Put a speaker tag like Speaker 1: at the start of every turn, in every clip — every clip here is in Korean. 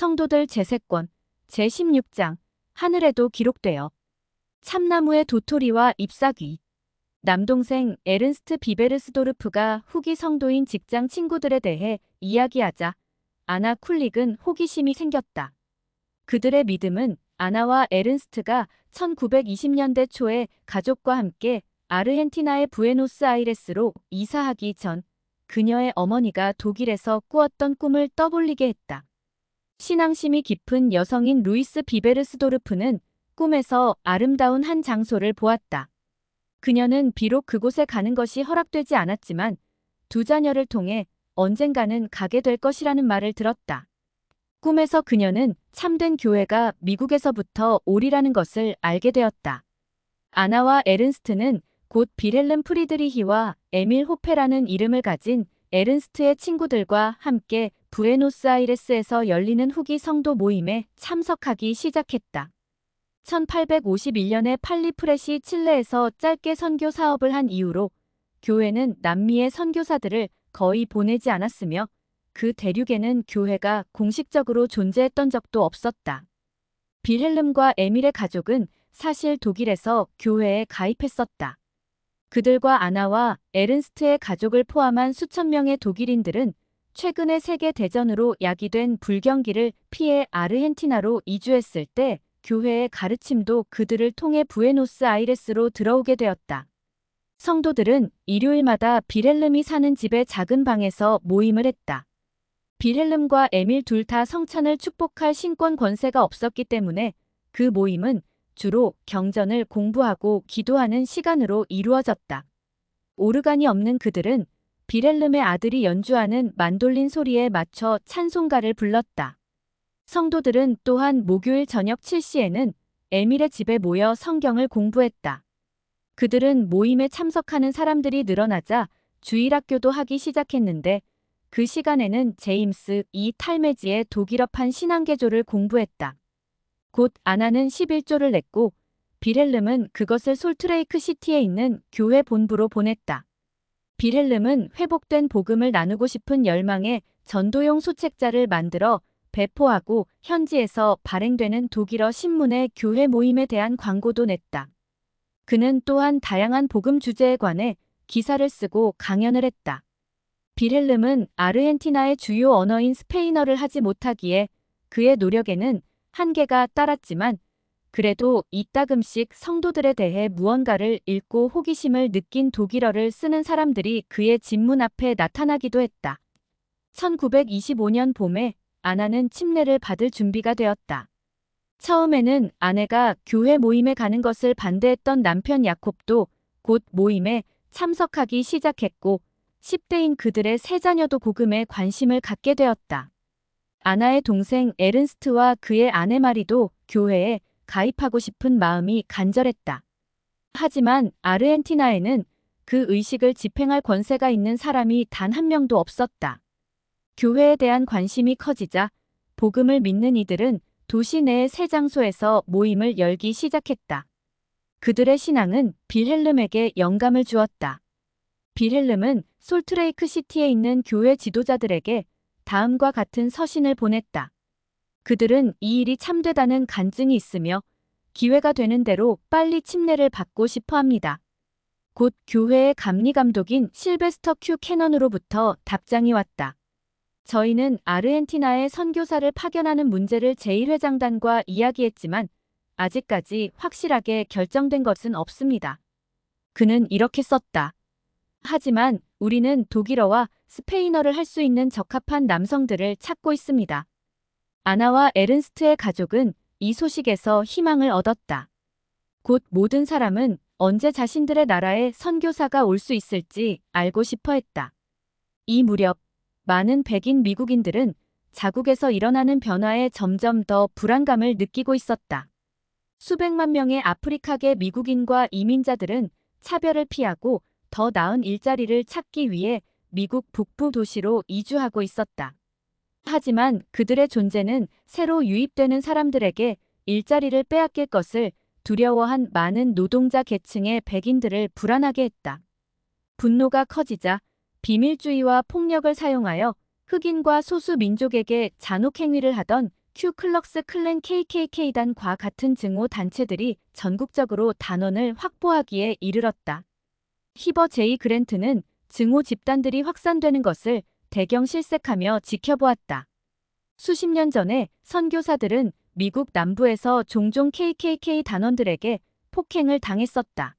Speaker 1: 성도들 제세권 제16장 하늘에도 기록되어 참나무의 도토리와 잎사귀 남동생 에른스트 비베르스도르프가 후기 성도인 직장 친구들에 대해 이야기하자 아나 쿨릭은 호기심이 생겼다. 그들의 믿음은 아나와 에른스트가 1920년대 초에 가족과 함께 아르헨티나의 부에노스아이레스로 이사하기 전 그녀의 어머니가 독일에서 꾸었던 꿈을 떠올리게 했다. 신앙심이 깊은 여성인 루이스 비베르스도르프는 꿈에서 아름다운 한 장소를 보았다. 그녀는 비록 그곳에 가는 것이 허락되지 않았지만 두 자녀를 통해 언젠가는 가게 될 것이라는 말을 들었다. 꿈에서 그녀는 참된 교회가 미국에서부터 오리라는 것을 알게 되었다. 아나와 에른스트는 곧 비렐름 프리드리히와 에밀 호페라는 이름을 가진 에른스트의 친구들과 함께 부에노스아이레스에서 열리는 후기 성도 모임에 참석하기 시작했다. 1851년에 팔리프렛이 칠레에서 짧게 선교 사업을 한 이후로 교회는 남미의 선교사들을 거의 보내지 않았으며 그 대륙에는 교회가 공식적으로 존재했던 적도 없었다. 빌헬름과 에밀의 가족은 사실 독일에서 교회에 가입했었다. 그들과 아나와 에른스트의 가족을 포함한 수천 명의 독일인들은 최근의 세계 대전으로 야기된 불경기를 피해 아르헨티나로 이주했을 때 교회의 가르침도 그들을 통해 부에노스 아이레스로 들어오게 되었다. 성도들은 일요일마다 비렐름이 사는 집의 작은 방에서 모임을 했다. 비렐름과 에밀 둘 다 성찬을 축복할 신권 권세가 없었기 때문에 그 모임은 주로 경전을 공부하고 기도하는 시간으로 이루어졌다. 오르간이 없는 그들은 비렐름의 아들이 연주하는 만돌린 소리에 맞춰 찬송가를 불렀다. 성도들은 또한 목요일 저녁 7시에는 에밀의 집에 모여 성경을 공부했다. 그들은 모임에 참석하는 사람들이 늘어나자 주일학교도 하기 시작했는데 그 시간에는 제임스 이 탈메지의 독일어판 신앙개조를 공부했다. 곧 아나는 11조를 냈고 비렐름은 그것을 솔트레이크 시티에 있는 교회 본부로 보냈다. 비렐름은 회복된 복음을 나누고 싶은 열망에 전도용 소책자를 만들어 배포하고 현지에서 발행되는 독일어 신문의 교회 모임에 대한 광고도 냈다. 그는 또한 다양한 복음 주제에 관해 기사를 쓰고 강연을 했다. 비렐름은 아르헨티나의 주요 언어인 스페인어를 하지 못하기에 그의 노력에는 한계가 따랐지만 그래도 이따금씩 성도들에 대해 무언가를 읽고 호기심을 느낀 독일어를 쓰는 사람들이 그의 집문 앞에 나타나기도 했다. 1925년 봄에 아나는 침례를 받을 준비가 되었다. 처음에는 아내가 교회 모임에 가는 것을 반대했던 남편 야콥도 곧 모임에 참석하기 시작했고 10대인 그들의 세 자녀도 복음에 관심을 갖게 되었다. 아나의 동생 에른스트와 그의 아내 마리도 교회에 가입하고 싶은 마음이 간절했다. 하지만 아르헨티나에는 그 의식을 집행할 권세가 있는 사람이 단 한 명도 없었다. 교회에 대한 관심이 커지자 복음을 믿는 이들은 도시 내의 새 장소에서 모임을 열기 시작했다. 그들의 신앙은 빌헬름에게 영감을 주었다. 빌헬름은 솔트레이크 시티에 있는 교회 지도자들에게 다음과 같은 서신을 보냈다. 그들은 이 일이 참되다는 간증이 있으며 기회가 되는 대로 빨리 침례를 받고 싶어 합니다. 곧 교회의 감리 감독인 실베스터 큐 캐넌으로부터 답장이 왔다. 저희는 아르헨티나의 선교사를 파견하는 문제를 제1회장단과 이야기했지만 아직까지 확실하게 결정된 것은 없습니다. 그는 이렇게 썼다. 하지만 우리는 독일어와 스페인어를 할 수 있는 적합한 남성들을 찾고 있습니다. 아나와 에른스트의 가족은 이 소식에서 희망을 얻었다. 곧 모든 사람은 언제 자신들의 나라에 선교사가 올 수 있을지 알고 싶어 했다. 이 무렵 많은 백인 미국인들은 자국에서 일어나는 변화에 점점 더 불안감을 느끼고 있었다. 수백만 명의 아프리카계 미국인과 이민자들은 차별을 피하고 더 나은 일자리를 찾기 위해 미국 북부 도시로 이주하고 있었다. 하지만 그들의 존재는 새로 유입되는 사람들에게 일자리를 빼앗길 것을 두려워한 많은 노동자 계층의 백인들을 불안하게 했다. 분노가 커지자 비밀주의와 폭력을 사용하여 흑인과 소수 민족에게 잔혹 행위를 하던 큐클럭스 클랜 KKK단과 같은 증오 단체들이 전국적으로 단원을 확보하기에 이르렀다. 히버 제이 그랜트는 증오 집단들이 확산되는 것을 대경 실색하며 지켜보았다. 수십 년 전에 선교사들은 미국 남부에서 종종 KKK 단원들에게 폭행을 당했었다.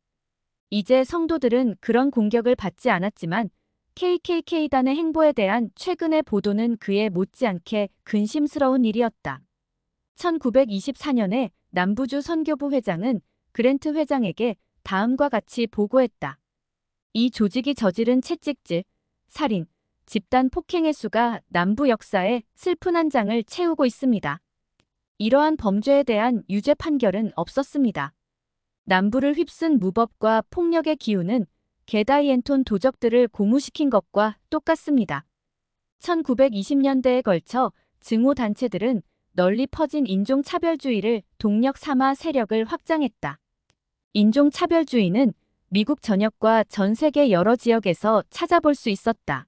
Speaker 1: 이제 성도들은 그런 공격을 받지 않았지만 KKK단의 행보에 대한 최근의 보도는 그에 못지않게 근심스러운 일이었다. 1924년에 남부주 선교부 회장은 그랜트 회장에게 다음과 같이 보고했다. 이 조직이 저지른 채찍질, 살인, 집단 폭행의 수가 남부 역사의 슬픈 한 장을 채우고 있습니다. 이러한 범죄에 대한 유죄 판결은 없었습니다. 남부를 휩쓴 무법과 폭력의 기운은 게다이엔톤 도적들을 고무시킨 것과 똑같습니다. 1920년대에 걸쳐 증오 단체들은 널리 퍼진 인종차별주의를 동력 삼아 세력을 확장했다. 인종차별주의는 미국 전역과 전 세계 여러 지역에서 찾아볼 수 있었다.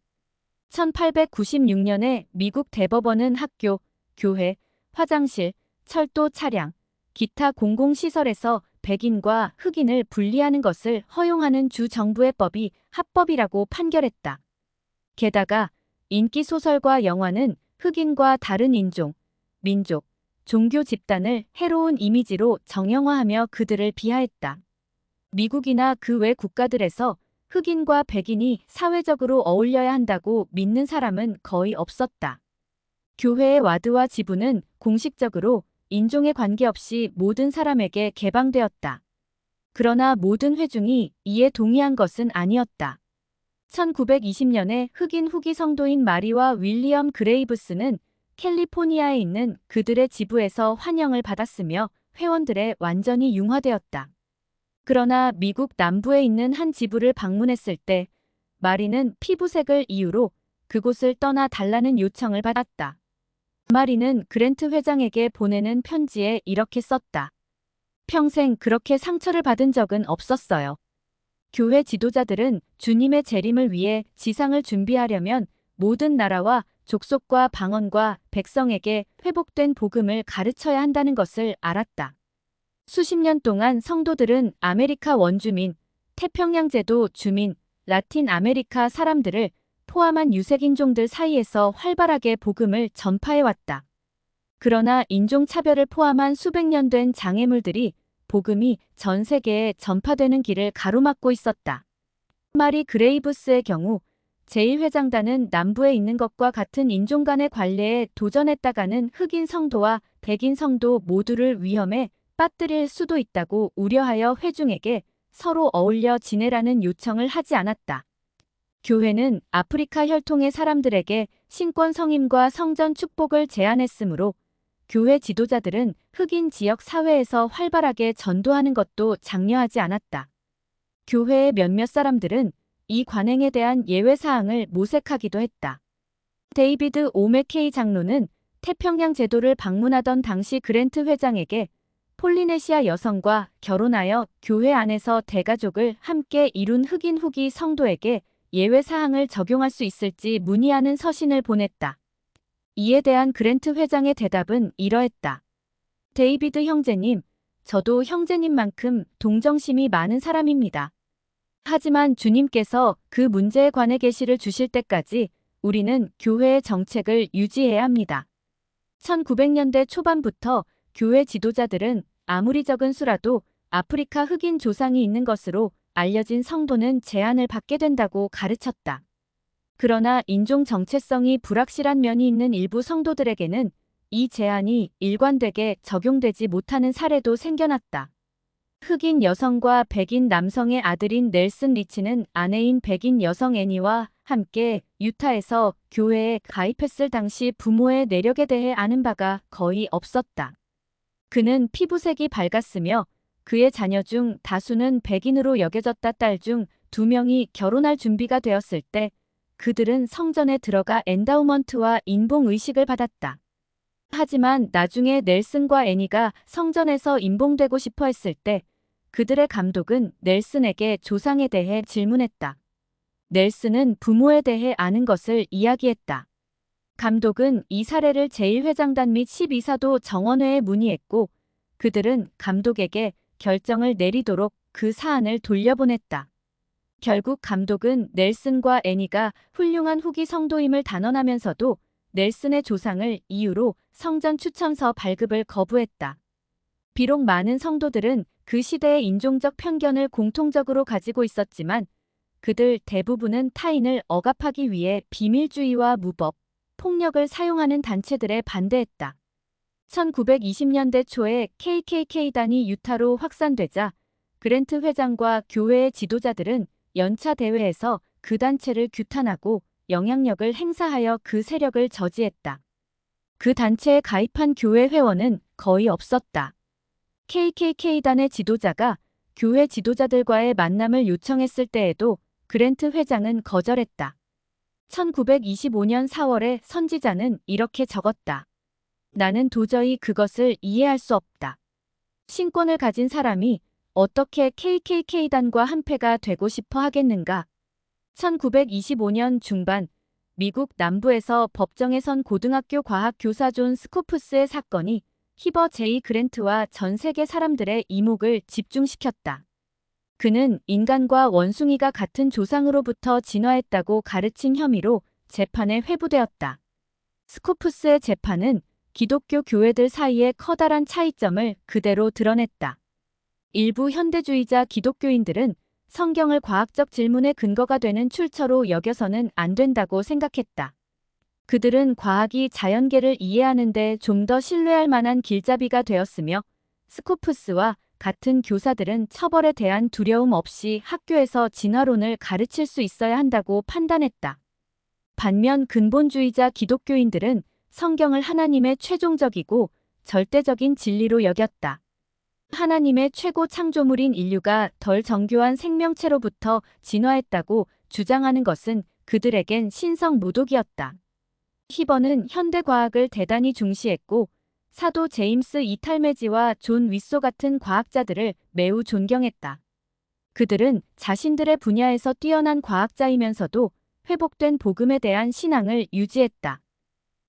Speaker 1: 1896년에 미국 대법원은 학교, 교회, 화장실, 철도 차량, 기타 공공시설에서 백인과 흑인을 분리하는 것을 허용하는 주 정부의 법이 합법이라고 판결했다. 게다가 인기 소설과 영화는 흑인과 다른 인종, 민족, 종교 집단을 해로운 이미지로 정형화하며 그들을 비하했다. 미국이나 그 외 국가들에서 흑인과 백인이 사회적으로 어울려야 한다고 믿는 사람은 거의 없었다. 교회의 와드와 지부는 공식적으로 인종에 관계없이 모든 사람에게 개방되었다. 그러나 모든 회중이 이에 동의한 것은 아니었다. 1920년에 흑인 후기 성도인 마리와 윌리엄 그레이브스는 캘리포니아에 있는 그들의 지부에서 환영을 받았으며 회원들에 완전히 융화되었다. 그러나 미국 남부에 있는 한 지부를 방문했을 때 마리는 피부색을 이유로 그곳을 떠나 달라는 요청을 받았다. 마리는 그랜트 회장에게 보내는 편지에 이렇게 썼다. 평생 그렇게 상처를 받은 적은 없었어요. 교회 지도자들은 주님의 재림을 위해 지상을 준비하려면 모든 나라와 족속과 방언과 백성에게 회복된 복음을 가르쳐야 한다는 것을 알았다. 수십 년 동안 성도들은 아메리카 원주민, 태평양 제도 주민, 라틴 아메리카 사람들을 포함한 유색인종들 사이에서 활발하게 복음을 전파해왔다. 그러나 인종차별을 포함한 수백 년 된 장애물들이 복음이 전 세계에 전파되는 길을 가로막고 있었다. 마리 그레이브스의 경우 제1회장단은 남부에 있는 것과 같은 인종 간의 관례에 도전했다가는 흑인 성도와 백인 성도 모두를 위험에 빠뜨릴 수도 있다고 우려하여 회중에게 서로 어울려 지내라는 요청을 하지 않았다. 교회는 아프리카 혈통의 사람들에게 신권 성임과 성전 축복을 제안했으므로 교회 지도자들은 흑인 지역 사회에서 활발하게 전도하는 것도 장려하지 않았다. 교회의 몇몇 사람들은 이 관행에 대한 예외 사항을 모색하기도 했다. 데이비드 오메케이 장로는 태평양 제도를 방문하던 당시 그랜트 회장에게 폴리네시아 여성과 결혼하여 교회 안에서 대가족을 함께 이룬 흑인 후기 성도에게 예외 사항을 적용할 수 있을지 문의하는 서신을 보냈다. 이에 대한 그랜트 회장의 대답은 이러했다. 데이비드 형제님, 저도 형제님만큼 동정심이 많은 사람입니다. 하지만 주님께서 그 문제에 관해 계시를 주실 때까지 우리는 교회의 정책을 유지해야 합니다. 1900년대 초반부터 교회 지도자들은 아무리 적은 수라도 아프리카 흑인 조상이 있는 것으로 알려진 성도는 제한을 받게 된다고 가르쳤다. 그러나 인종 정체성이 불확실한 면이 있는 일부 성도들에게는 이 제한이 일관되게 적용되지 못하는 사례도 생겨났다. 흑인 여성과 백인 남성의 아들인 넬슨 리치는 아내인 백인 여성 애니와 함께 유타에서 교회에 가입했을 당시 부모의 내력에 대해 아는 바가 거의 없었다. 그는 피부색이 밝았으며 그의 자녀 중 다수는 백인으로 여겨졌다 딸 중 두 명이 결혼할 준비가 되었을 때 그들은 성전에 들어가 엔다우먼트와 인봉 의식을 받았다. 하지만 나중에 넬슨과 애니가 성전에서 인봉되고 싶어 했을 때 그들의 감독은 넬슨에게 조상에 대해 질문했다. 넬슨은 부모에 대해 아는 것을 이야기했다. 감독은 이 사례를 제1회장단 및 12사도 정원회에 문의했고 그들은 감독에게 결정을 내리도록 그 사안을 돌려보냈다. 결국 감독은 넬슨과 애니가 훌륭한 후기 성도임을 단언하면서도 넬슨의 조상을 이유로 성전 추천서 발급을 거부했다. 비록 많은 성도들은 그 시대의 인종적 편견을 공통적으로 가지고 있었지만 그들 대부분은 타인을 억압하기 위해 비밀주의와 무법, 폭력을 사용하는 단체들에 반대했다. 1920년대 초에 KKK단이 유타로 확산되자 그랜트 회장과 교회의 지도자들은 연차 대회에서 그 단체를 규탄하고 영향력을 행사하여 그 세력을 저지했다. 그 단체에 가입한 교회 회원은 거의 없었다. KKK단의 지도자가 교회 지도자들과의 만남을 요청했을 때에도 그랜트 회장은 거절했다. 1925년 4월에 선지자는 이렇게 적었다. 나는 도저히 그것을 이해할 수 없다. 신권을 가진 사람이 어떻게 KKK단과 한패가 되고 싶어 하겠는가? 1925년 중반 미국 남부에서 법정에 선 고등학교 과학 교사 존 스코프스의 사건이 히버 제이 그랜트와 전 세계 사람들의 이목을 집중시켰다. 그는 인간과 원숭이가 같은 조상으로부터 진화했다고 가르친 혐의로 재판에 회부되었다. 스코프스의 재판은 기독교 교회들 사이의 커다란 차이점을 그대로 드러냈다. 일부 현대주의자 기독교인들은 성경을 과학적 질문의 근거가 되는 출처로 여겨서는 안 된다고 생각했다. 그들은 과학이 자연계를 이해하는데 좀 더 신뢰할 만한 길잡이가 되었으며 스코프스와 같은 교사들은 처벌에 대한 두려움 없이 학교에서 진화론을 가르칠 수 있어야 한다고 판단했다. 반면 근본주의자 기독교인들은 성경을 하나님의 최종적이고 절대적인 진리로 여겼다. 하나님의 최고 창조물인 인류가 덜 정교한 생명체로부터 진화했다고 주장하는 것은 그들에겐 신성 모독이었다. 히버는 현대과학을 대단히 중시했고 사도 제임스 이탈메지와 존 위소 같은 과학자들을 매우 존경했다. 그들은 자신들의 분야에서 뛰어난 과학자이면서도 회복된 복음에 대한 신앙을 유지했다.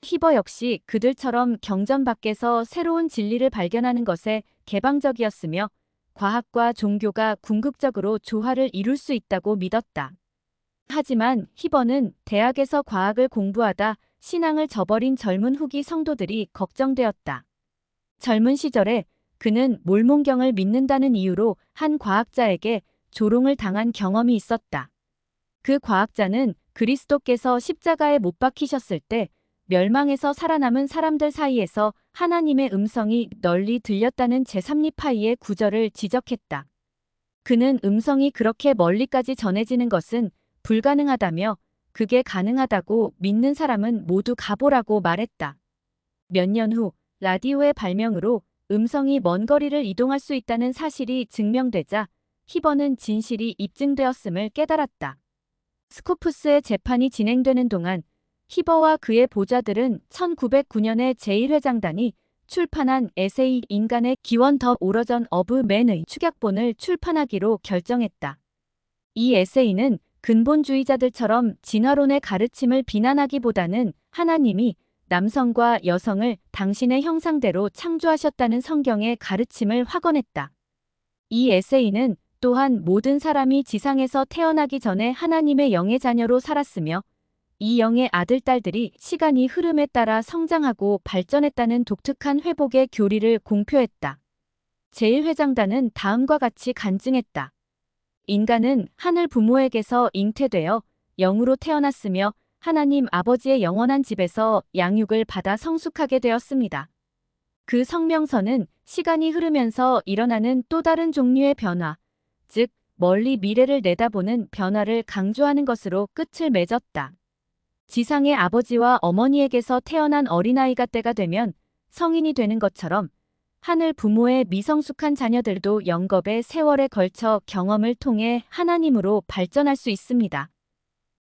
Speaker 1: 히버 역시 그들처럼 경전 밖에서 새로운 진리를 발견하는 것에 개방적이었으며 과학과 종교가 궁극적으로 조화를 이룰 수 있다고 믿었다. 하지만 히버는 대학에서 과학을 공부하다 신앙을 저버린 젊은 후기 성도들이 걱정되었다. 젊은 시절에 그는 몰몬경을 믿는다는 이유로 한 과학자에게 조롱을 당한 경험이 있었다. 그 과학자는 그리스도께서 십자가에 못 박히셨을 때 멸망에서 살아남은 사람들 사이에서 하나님의 음성이 널리 들렸다는 제3리파이의 구절을 지적했다. 그는 음성이 그렇게 멀리까지 전해지는 것은 불가능하다며 그게 가능하다고 믿는 사람은 모두 가보라고 말했다. 몇 년 후 라디오의 발명으로 음성이 먼 거리를 이동할 수 있다는 사실이 증명되자 히버는 진실이 입증되었음을 깨달았다. 스코프스의 재판이 진행되는 동안 히버와 그의 보좌들은 1909년에 제1회장단이 출판한 에세이 인간의 기원 더 오러전 어브 맨의 축약본을 출판하기로 결정했다. 이 에세이는 근본주의자들처럼 진화론의 가르침을 비난하기보다는 하나님이 남성과 여성을 당신의 형상대로 창조하셨다는 성경의 가르침을 확언했다. 이 에세이는 또한 모든 사람이 지상에서 태어나기 전에 하나님의 영의 자녀로 살았으며 이 영의 아들, 딸들이 시간이 흐름에 따라 성장하고 발전했다는 독특한 회복의 교리를 공표했다. 제1회장단은 다음과 같이 간증했다. 인간은 하늘 부모에게서 잉태되어 영으로 태어났으며 하나님 아버지의 영원한 집에서 양육을 받아 성숙하게 되었습니다. 그 성명서는 시간이 흐르면서 일어나는 또 다른 종류의 변화, 즉 멀리 미래를 내다보는 변화를 강조하는 것으로 끝을 맺었다. 지상의 아버지와 어머니에게서 태어난 어린아이가 때가 되면 성인이 되는 것처럼 하늘 부모의 미성숙한 자녀들도 영겁의 세월에 걸쳐 경험을 통해 하나님으로 발전할 수 있습니다.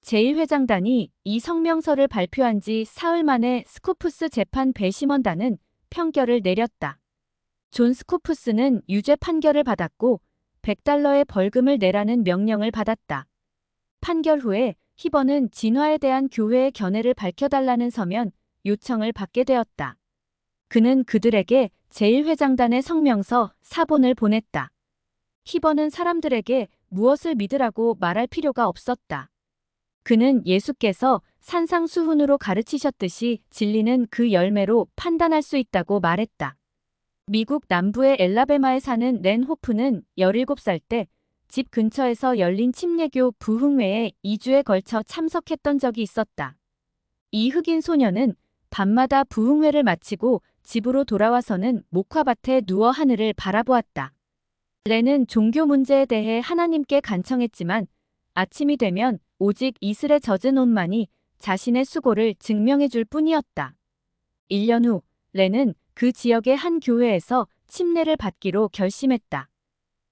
Speaker 1: 제1회장단이 이 성명서를 발표한 지 사흘 만에 스코프스 재판 배심원단은 평결을 내렸다. 존 스코프스는 유죄 판결을 받았고 100달러의 벌금을 내라는 명령을 받았다. 판결 후에 히버는 진화에 대한 교회의 견해를 밝혀달라는 서면 요청을 받게 되었다. 그는 그들에게 제1회장단의 성명서 사본을 보냈다. 히버는 사람들에게 무엇을 믿으라고 말할 필요가 없었다. 그는 예수께서 산상수훈으로 가르치셨듯이 진리는 그 열매로 판단할 수 있다고 말했다. 미국 남부의 엘라베마에 사는 렌 호프는 17살 때 집 근처에서 열린 침례교 부흥회에 2주에 걸쳐 참석했던 적이 있었다. 이 흑인 소녀는 밤마다 부흥회를 마치고 집으로 돌아와서는 목화밭에 누워 하늘을 바라보았다. 렌은 종교 문제에 대해 하나님께 간청했지만 아침이 되면 오직 이슬에 젖은 옷만이 자신의 수고를 증명해 줄 뿐이었다. 1년 후 렌은 그 지역의 한 교회에서 침례를 받기로 결심했다.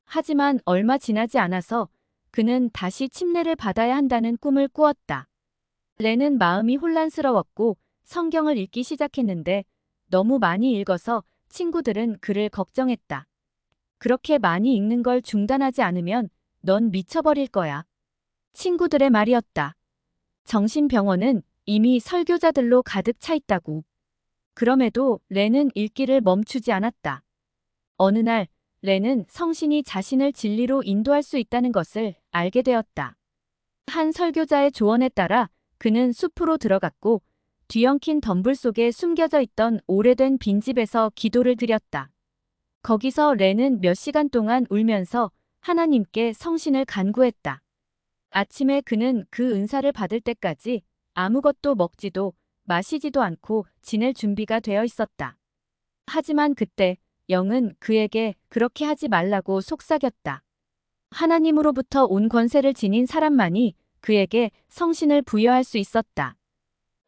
Speaker 1: 하지만 얼마 지나지 않아서 그는 다시 침례를 받아야 한다는 꿈을 꾸었다. 렌은 마음이 혼란스러웠고 성경을 읽기 시작했는데 너무 많이 읽어서 친구들은 그를 걱정했다. 그렇게 많이 읽는 걸 중단하지 않으면 넌 미쳐버릴 거야. 친구들의 말이었다. 정신병원은 이미 설교자들로 가득 차 있다고. 그럼에도 렌은 읽기를 멈추지 않았다. 어느 날 렌은 성신이 자신을 진리로 인도할 수 있다는 것을 알게 되었다. 한 설교자의 조언에 따라 그는 숲으로 들어갔고 뒤엉킨 덤불 속에 숨겨져 있던 오래된 빈집에서 기도를 드렸다. 거기서 렌은 몇 시간 동안 울면서 하나님께 성신을 간구했다. 아침에 그는 그 은사를 받을 때까지 아무것도 먹지도 마시지도 않고 지낼 준비가 되어 있었다. 하지만 그때 영은 그에게 그렇게 하지 말라고 속삭였다. 하나님으로부터 온 권세를 지닌 사람만이 그에게 성신을 부여할 수 있었다.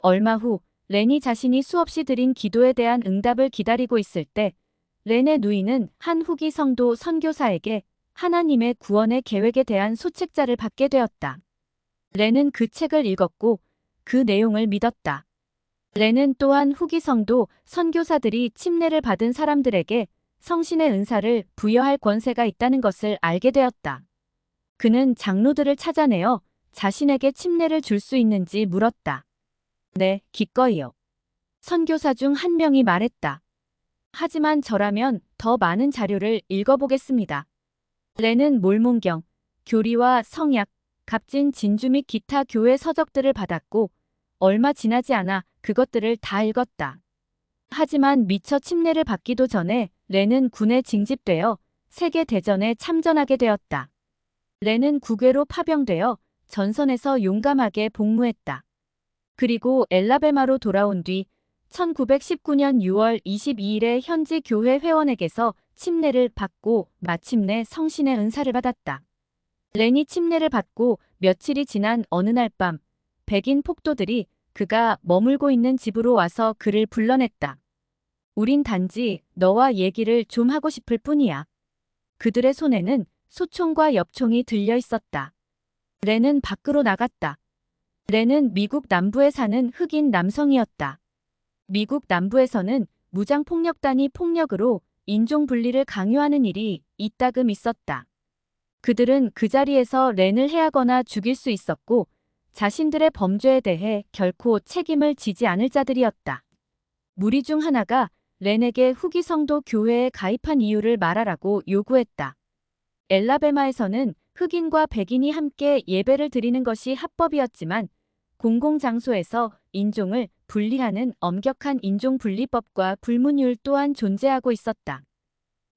Speaker 1: 얼마 후 렌이 자신이 수없이 드린 기도에 대한 응답을 기다리고 있을 때 렌의 누이는 한 후기 성도 선교사에게 하나님의 구원의 계획에 대한 소책자를 받게 되었다. 렌은 그 책을 읽었고 그 내용을 믿었다. 렌은 또한 후기 성도 선교사들이 침례를 받은 사람들에게 성신의 은사를 부여할 권세가 있다는 것을 알게 되었다. 그는 장로들을 찾아내어 자신에게 침례를 줄 수 있는지 물었다. 네, 기꺼이요. 선교사 중 한 명이 말했다. 하지만 저라면 더 많은 자료를 읽어보겠습니다. 렌은 몰몬경, 교리와 성약, 값진 진주 및 기타 교회 서적들을 받았고 얼마 지나지 않아 그것들을 다 읽었다. 하지만 미처 침례를 받기도 전에 렌은 군에 징집되어 세계 대전에 참전하게 되었다. 렌은 국외로 파병되어 전선에서 용감하게 복무했다. 그리고 엘라베마로 돌아온 뒤 1919년 6월 22일에 현지 교회 회원에게서 침례를 받고 마침내 성신의 은사를 받았다. 렌이 침례를 받고 며칠이 지난 어느 날 밤 백인 폭도들이 그가 머물고 있는 집으로 와서 그를 불러냈다. 우린 단지 너와 얘기를 좀 하고 싶을 뿐이야. 그들의 손에는 소총과 엽총이 들려 있었다. 렌은 밖으로 나갔다. 렌은 미국 남부에 사는 흑인 남성이었다. 미국 남부에서는 무장폭력단이 폭력으로 인종 분리를 강요하는 일이 이따금 있었다. 그들은 그 자리에서 렌을 해하거나 죽일 수 있었고 자신들의 범죄에 대해 결코 책임을 지지 않을 자들이었다. 무리 중 하나가 렌에게 후기 성도 교회에 가입한 이유를 말하라고 요구했다. 엘라베마에서는 흑인과 백인이 함께 예배를 드리는 것이 합법이었지만 공공장소에서 인종을 분리하는 엄격한 인종분리법과 불문율 또한 존재하고 있었다.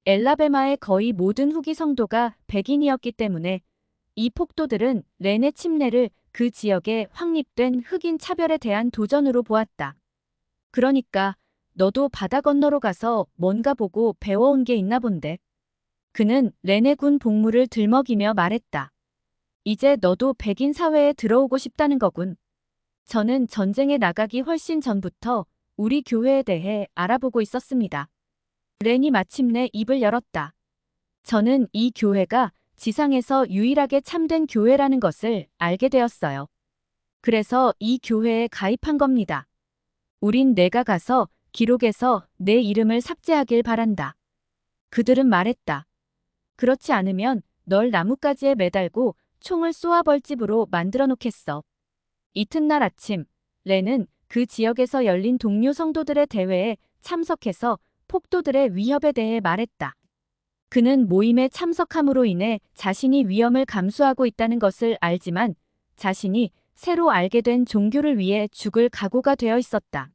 Speaker 1: 엘라베마의 거의 모든 후기 성도가 백인이었기 때문에 이 폭도들은 렌의 침례를 그 지역에 확립된 흑인 차별에 대한 도전으로 보았다. 그러니까 너도 바다 건너로 가서 뭔가 보고 배워온 게 있나 본데. 그는 렌의 군 복무를 들먹이며 말했다. 이제 너도 백인 사회에 들어오고 싶다는 거군. 저는 전쟁에 나가기 훨씬 전부터 우리 교회에 대해 알아보고 있었습니다. 렌이 마침내 입을 열었다. 저는 이 교회가 지상에서 유일하게 참된 교회라는 것을 알게 되었어요. 그래서 이 교회에 가입한 겁니다. 우린 내가 가서 기록에서 내 이름을 삭제하길 바란다. 그들은 말했다. 그렇지 않으면 널 나뭇가지에 매달고 총을 쏘아 벌집으로 만들어 놓겠어. 이튿날 아침, 렌은 그 지역에서 열린 동료 성도들의 대회에 참석해서 폭도들의 위협에 대해 말했다. 그는 모임에 참석함으로 인해 자신이 위험을 감수하고 있다는 것을 알지만 자신이 새로 알게 된 종교를 위해 죽을 각오가 되어 있었다.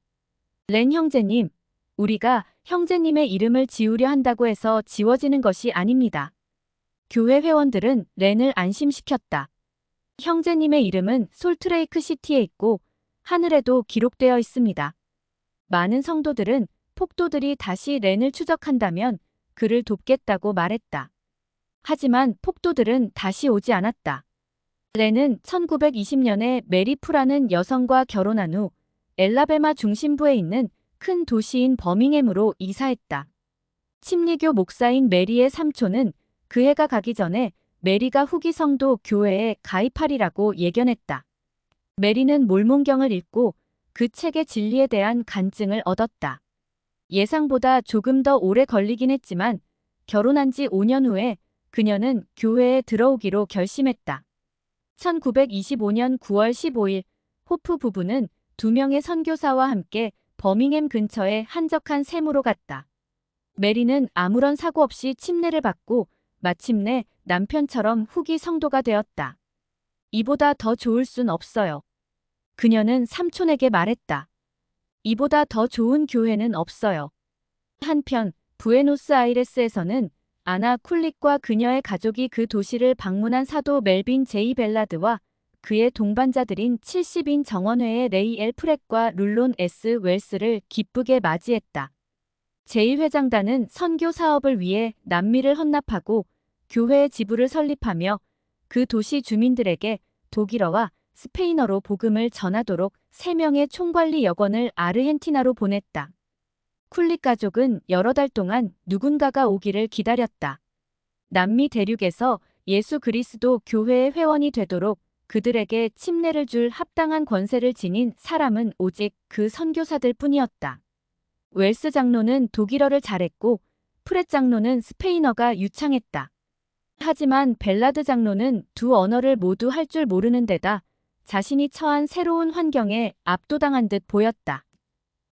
Speaker 1: 렌 형제님, 우리가 형제님의 이름을 지우려 한다고 해서 지워지는 것이 아닙니다. 교회 회원들은 렌을 안심시켰다. 형제님의 이름은 솔트레이크 시티에 있고 하늘에도 기록되어 있습니다. 많은 성도들은 폭도들이 다시 렌을 추적한다면 그를 돕겠다고 말했다. 하지만 폭도들은 다시 오지 않았다. 렌은 1920년에 메리프라는 여성과 결혼한 후 엘라베마 중심부에 있는 큰 도시인 버밍햄으로 이사했다. 침리교 목사인 메리의 삼촌은 그 해가 가기 전에 메리가 후기 성도 교회에 가입하리라고 예견했다. 메리는 몰몬경을 읽고 그 책의 진리에 대한 간증을 얻었다. 예상보다 조금 더 오래 걸리긴 했지만 결혼한 지 5년 후에 그녀는 교회에 들어오기로 결심했다. 1925년 9월 15일 호프 부부는 두 명의 선교사와 함께 버밍햄 근처의 한적한 샘으로 갔다. 메리는 아무런 사고 없이 침례를 받고 마침내 남편처럼 후기 성도가 되었다. 이보다 더 좋을 순 없어요. 그녀는 삼촌에게 말했다. 이보다 더 좋은 교회는 없어요. 한편 부에노스 아이레스에서는 아나 쿨릭과 그녀의 가족이 그 도시를 방문한 사도 멜빈 제이 벨라드와 그의 동반자들인 70인 정원회의 레이 엘 프렛과 룰론 S 웰스를 기쁘게 맞이했다. 제1회장단은 선교 사업을 위해 남미를 헌납하고 교회의 지부를 설립하며 그 도시 주민들에게 독일어와 스페인어로 복음을 전하도록 3명의 총관리 여권을 아르헨티나로 보냈다. 쿨릭 가족은 여러 달 동안 누군가가 오기를 기다렸다. 남미 대륙에서 예수 그리스도 교회의 회원이 되도록 그들에게 침례를 줄 합당한 권세를 지닌 사람은 오직 그 선교사들 뿐이었다. 웰스 장로는 독일어를 잘했고 프렛 장로는 스페인어가 유창했다. 하지만 벨라드 장로는 두 언어를 모두 할 줄 모르는 데다 자신이 처한 새로운 환경에 압도당한 듯 보였다.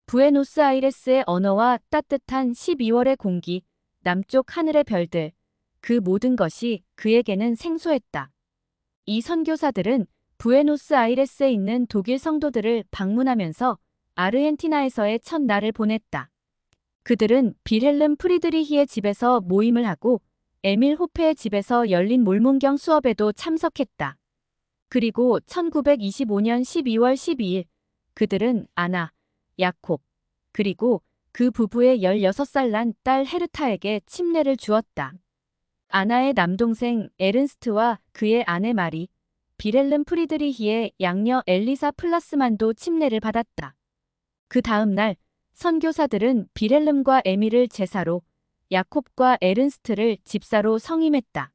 Speaker 1: 부에노스아이레스의 언어와 따뜻한 12월의 공기, 남쪽 하늘의 별들, 그 모든 것이 그에게는 생소했다. 이 선교사들은 부에노스 아이레스에 있는 독일 성도들을 방문하면서 아르헨티나에서의 첫 날을 보냈다. 그들은 빌헬름 프리드리히의 집에서 모임을 하고 에밀 호페의 집에서 열린 몰몬경 수업에도 참석했다. 그리고 1925년 12월 12일 그들은 아나, 야콥, 그리고 그 부부의 16살 난 딸 헤르타에게 침례를 주었다. 아나의 남동생 에른스트와 그의 아내 마리, 비렐름 프리드리히의 양녀 엘리사 플라스만도 침례를 받았다. 그 다음 날 선교사들은 비렐름과 에미를 제사로, 야콥과 에른스트를 집사로 성임했다.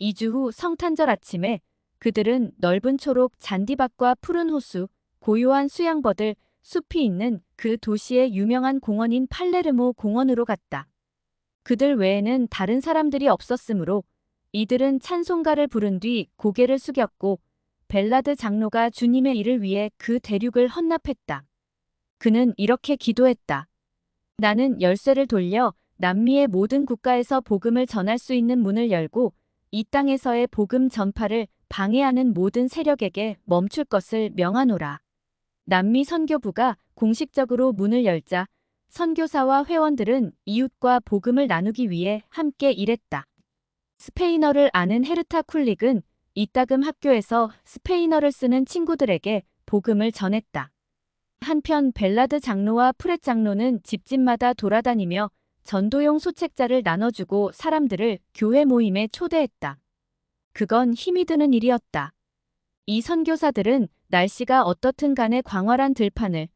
Speaker 1: 2주 후 성탄절 아침에 그들은 넓은 초록 잔디밭과 푸른 호수, 고요한 수양버들, 숲이 있는 그 도시의 유명한 공원인 팔레르모 공원으로 갔다. 그들 외에는 다른 사람들이 없었으므로 이들은 찬송가를 부른 뒤 고개를 숙였고 벨라드 장로가 주님의 일을 위해 그 대륙을 헌납했다. 그는 이렇게 기도했다. 나는 열쇠를 돌려 남미의 모든 국가에서 복음을 전할 수 있는 문을 열고 이 땅에서의 복음 전파를 방해하는 모든 세력에게 멈출 것을 명하노라. 남미 선교부가 공식적으로 문을 열자 선교사와 회원들은 이웃과 복음을 나누기 위해 함께 일했다. 스페인어를 아는 헤르타 쿨릭은 이따금 학교에서 스페인어를 쓰는 친구들에게 복음을 전했다. 한편 벨라드 장로와 프렛 장로는 집집마다 돌아다니며 전도용 소책자를 나눠주고 사람들을 교회 모임에 초대했다. 그건 힘이 드는 일이었다. 이 선교사들은 날씨가 어떻든 간에 광활한 들판을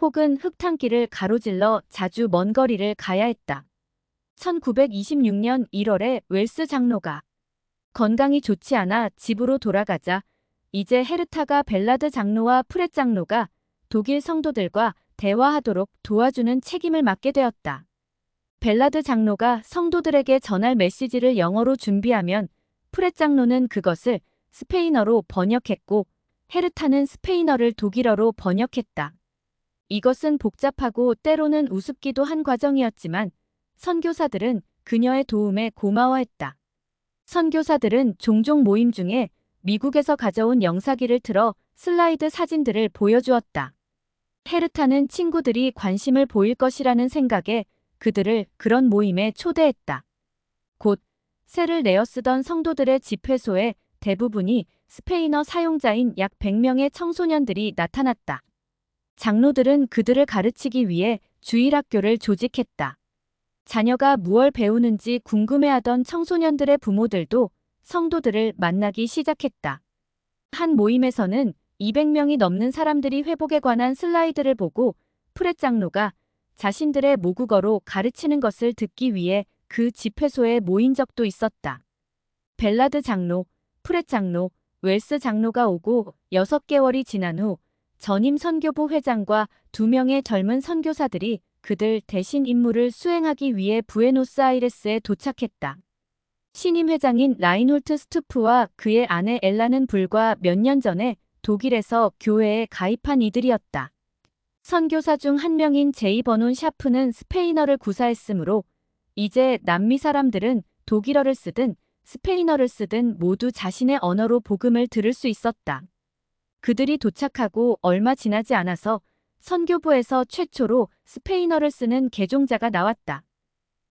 Speaker 1: 혹은 흙탕길을 가로질러 자주 먼 거리를 가야 했다. 1926년 1월에 웰스 장로가 건강이 좋지 않아 집으로 돌아가자 이제 헤르타가 벨라드 장로와 프렛 장로가 독일 성도들과 대화하도록 도와주는 책임을 맡게 되었다. 벨라드 장로가 성도들에게 전할 메시지를 영어로 준비하면 프렛 장로는 그것을 스페인어로 번역했고 헤르타는 스페인어를 독일어로 번역했다. 이것은 복잡하고 때로는 우습기도 한 과정이었지만 선교사들은 그녀의 도움에 고마워했다. 선교사들은 종종 모임 중에 미국에서 가져온 영사기를 틀어 슬라이드 사진들을 보여주었다. 헤르타는 친구들이 관심을 보일 것이라는 생각에 그들을 그런 모임에 초대했다. 곧 세를 내어 쓰던 성도들의 집회소에 대부분이 스페인어 사용자인 약 100명의 청소년들이 나타났다. 장로들은 그들을 가르치기 위해 주일학교를 조직했다. 자녀가 무얼 배우는지 궁금해하던 청소년들의 부모들도 성도들을 만나기 시작했다. 한 모임에서는 200명이 넘는 사람들이 회복에 관한 슬라이드를 보고 프렛 장로가 자신들의 모국어로 가르치는 것을 듣기 위해 그 집회소에 모인 적도 있었다. 벨라드 장로, 프렛 장로, 웰스 장로가 오고 6개월이 지난 후 전임 선교부 회장과 두 명의 젊은 선교사들이 그들 대신 임무를 수행하기 위해 부에노스아이레스에 도착했다. 신임 회장인 라인홀트 스투프와 그의 아내 엘라는 불과 몇 년 전에 독일에서 교회에 가입한 이들이었다. 선교사 중 한 명인 제이 버논 샤프는 스페인어를 구사했으므로 이제 남미 사람들은 독일어를 쓰든 스페인어를 쓰든 모두 자신의 언어로 복음을 들을 수 있었다. 그들이 도착하고 얼마 지나지 않아서 선교부에서 최초로 스페인어를 쓰는 개종자가 나왔다.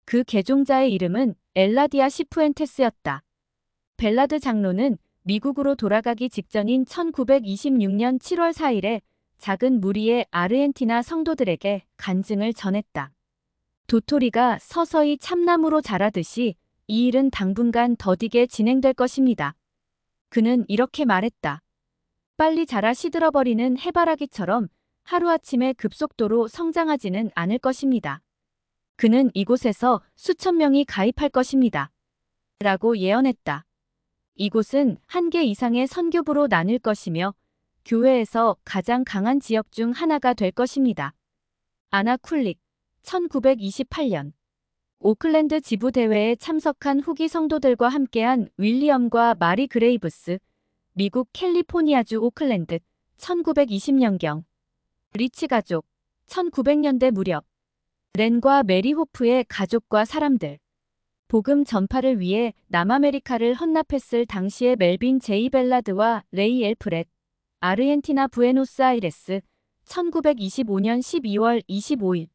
Speaker 1: 그 개종자의 이름은 엘라디아 시푸엔테스였다. 벨라드 장로는 미국으로 돌아가기 직전인 1926년 7월 4일에 작은 무리의 아르헨티나 성도들에게 간증을 전했다. 도토리가 서서히 참나무로 자라듯이 이 일은 당분간 더디게 진행될 것입니다. 그는 이렇게 말했다. 빨리 자라 시들어버리는 해바라기처럼 하루아침에 급속도로 성장하지는 않을 것입니다. 그는 이곳에서 수천 명이 가입할 것입니다. 라고 예언했다. 이곳은 한 개 이상의 선교부로 나눌 것이며 교회에서 가장 강한 지역 중 하나가 될 것입니다. 아나 쿨릭 1928년 오클랜드 지부 대회에 참석한 후기 성도들과 함께한 윌리엄과 마리 그레이브스 미국 캘리포니아주 오클랜드 1920년경. 리치 가족 1900년대 무렵. 렌과 메리 호프의 가족과 사람들. 복음 전파를 위해 남아메리카를 헌납했을 당시의 멜빈 제이 벨라드와 레이 엘프렛. 아르헨티나 부에노스아이레스 1925년 12월 25일